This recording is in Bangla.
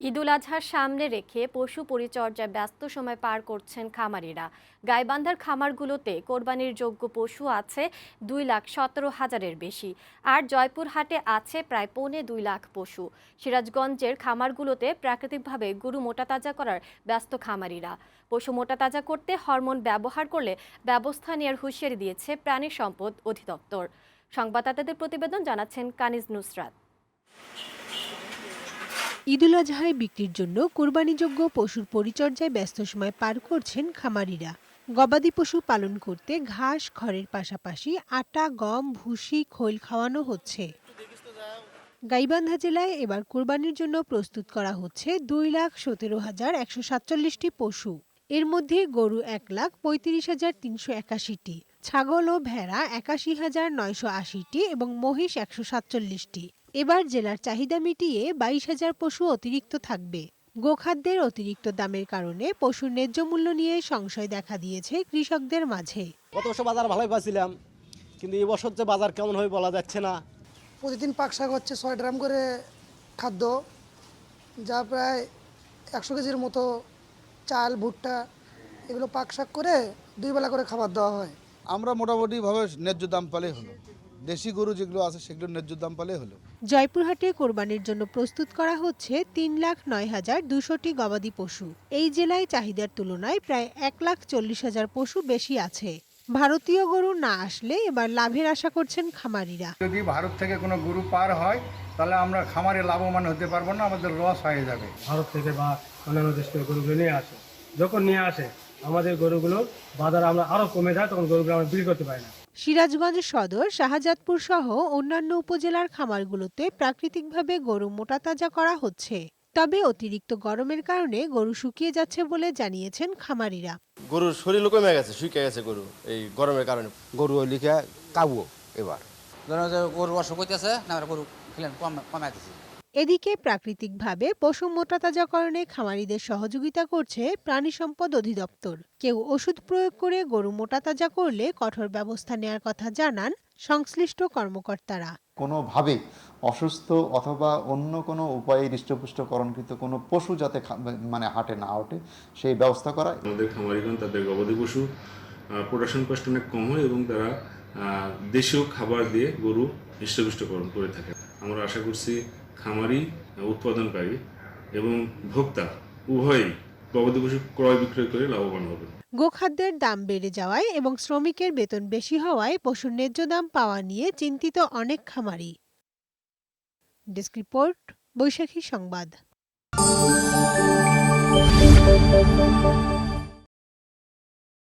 ঈদুল আজহার সামনে রেখে পশু পরিচর্যায় ব্যস্ত সময় পার করছেন খামারিরা। গাইবান্ধার খামারগুলোতে কোরবানির যোগ্য পশু আছে দুই লাখ সতেরো হাজারের বেশি। আর জয়পুরহাটে আছে প্রায় পৌনে দুই লাখ পশু। সিরাজগঞ্জের খামারগুলোতে প্রাকৃতিকভাবে গরু মোটাতাজা করার ব্যস্ত খামারিরা। পশু মোটাতাজা করতে হরমোন ব্যবহার করলে ব্যবস্থা নেওয়ার হুঁশিয়ারি দিয়েছে প্রাণী সম্পদ অধিদপ্তর। সংবাদদাতাদের প্রতিবেদন জানাচ্ছেন কানিজ নুসরাত। ঈদুল আজহায় বিক্রির জন্য কোরবানিযোগ্য পশুর পরিচর্যায় ব্যস্ত সময় পার করছেন খামারিরা। গবাদি পশু পালন করতে ঘাস, খড়ের পাশাপাশি আটা, গম, ভুসি, খৈল খাওয়ানো হচ্ছে। গাইবান্ধা জেলায় এবার কোরবানির জন্য প্রস্তুত করা হচ্ছে দুই লাখ সতেরো হাজার একশো সাতচল্লিশটি পশু। এর মধ্যে গরু এক লাখ পঁয়ত্রিশ হাজার তিনশো একাশিটি, ছাগল ও ভেড়া একাশি হাজার নয়শো আশিটি এবং মহিষ একশো সাতচল্লিশটি। এবার জেলার চাহিদা মিটিয়ে বাইশ হাজার পশু অতিরিক্ত থাকবে। গোখাদ্যের অতিরিক্ত দামের কারণে পশুর ন্যায্য মূল্য নিয়ে সংশয় দেখা দিয়েছে কৃষকদের মাঝে। গত বছর বাজার ভালোই পাচ্ছিলাম কিন্তু এই বছর যে বাজার কেমন হবে বলা যাচ্ছে না। প্রতিদিন পাক শাক হচ্ছে ছয় গ্রাম করে খাদ্য যা প্রায় একশো কেজির মতো চাল ভুট্টা এগুলো পাক শাক করে দুই বেলা করে খাবার দেওয়া হয়। আমরা মোটামুটিভাবে ন্যায্য দাম পালেই হলো। দেশি গরু যেগুলো আছে সেগুলো ন্যায্য দাম পালেই হলো। জয়পুরহাটে কোরবানির জন্য প্রস্তুত করা হচ্ছে তিন লাখ নয় হাজার দুশোটি গবাদি পশু। এই জেলায় চাহিদার তুলনায় প্রায় এক লাখ চল্লিশ হাজার পশু বেশি আছে। ভারতীয় গরু না আসলে এবার লাভের আশা করছেন খামারিরা। যদি ভারত থেকে কোনো গরু পার হয় তাহলে আমরা খামারে লাভবান হতে পারব না আমাদের লস হয়ে যাবে। ভারত থেকে বা অন্যান্য দেশ থেকে গরুগুলো নিয়ে আসে। যখন নিয়ে আসে আমাদের গরুগুলো বাজারে আমরা আরও কমে যায় তখন গরুগুলো আমরা বিক্রি করতে পারি না। সিরাজগঞ্জ সদর শাহজাদপুর সহ অন্যান্য উপজেলার খামারগুলোতে প্রাকৃতিকভাবে গরু মোটাতাজা করা হচ্ছে। তবে অতিরিক্ত গরমের কারণে গরু শুকিয়ে যাচ্ছে বলে জানিয়েছেন খামারিরা। গরুর শরীর কমে গেছে শুকিয়ে গেছে গরু এই গরমের কারণে। গরু ওই লিখে কাবো এবার? গরু অসুখ হইতেছে না গরু খেলেন কম কমে দিছি এদিকে প্রাকৃতিকভাবে পশু মোটাতাজাকরণে খামারিদের সহযোগিতা করছে প্রাণী সম্পদ অধিদপ্তর। কেউ ওষুধ প্রয়োগ করে গরু মোটাতাজা করলে কঠোর ব্যবস্থা নেয়ার কথা জানান সংশ্লিষ্ট কর্মকর্তারা। কোনোভাবে অসুস্থ অথবা অন্য কোনো উপায়ে হৃষ্টপুষ্টকরণকৃত কোনো পশু যাতে মানে হাটে না ওঠে সেই ব্যবস্থা করা আমাদের খামারিগণ তাদের গবাদি পশু প্রোডাকশন কস্ট অনেক কম হয় এবং তারা দেশীয় খাবার দিয়ে গরু হৃষ্টপুষ্টকরণ করে থাকে। আমরা আশা করছি খামারি, উৎপাদনকারী এবং ভোক্তা, উভয়ই গবাদি পশু ক্রয় বিক্রয় করে লাভবান হবে গোখাদ্যের দাম বেড়ে যাওয়ায় এবং শ্রমিকের বেতন বেশি হওয়ায় পশুর ন্যায্য দাম পাওয়া নিয়ে চিন্তিত অনেক খামারি। ডেস্ক রিপোর্ট, বৈশাখী সংবাদ।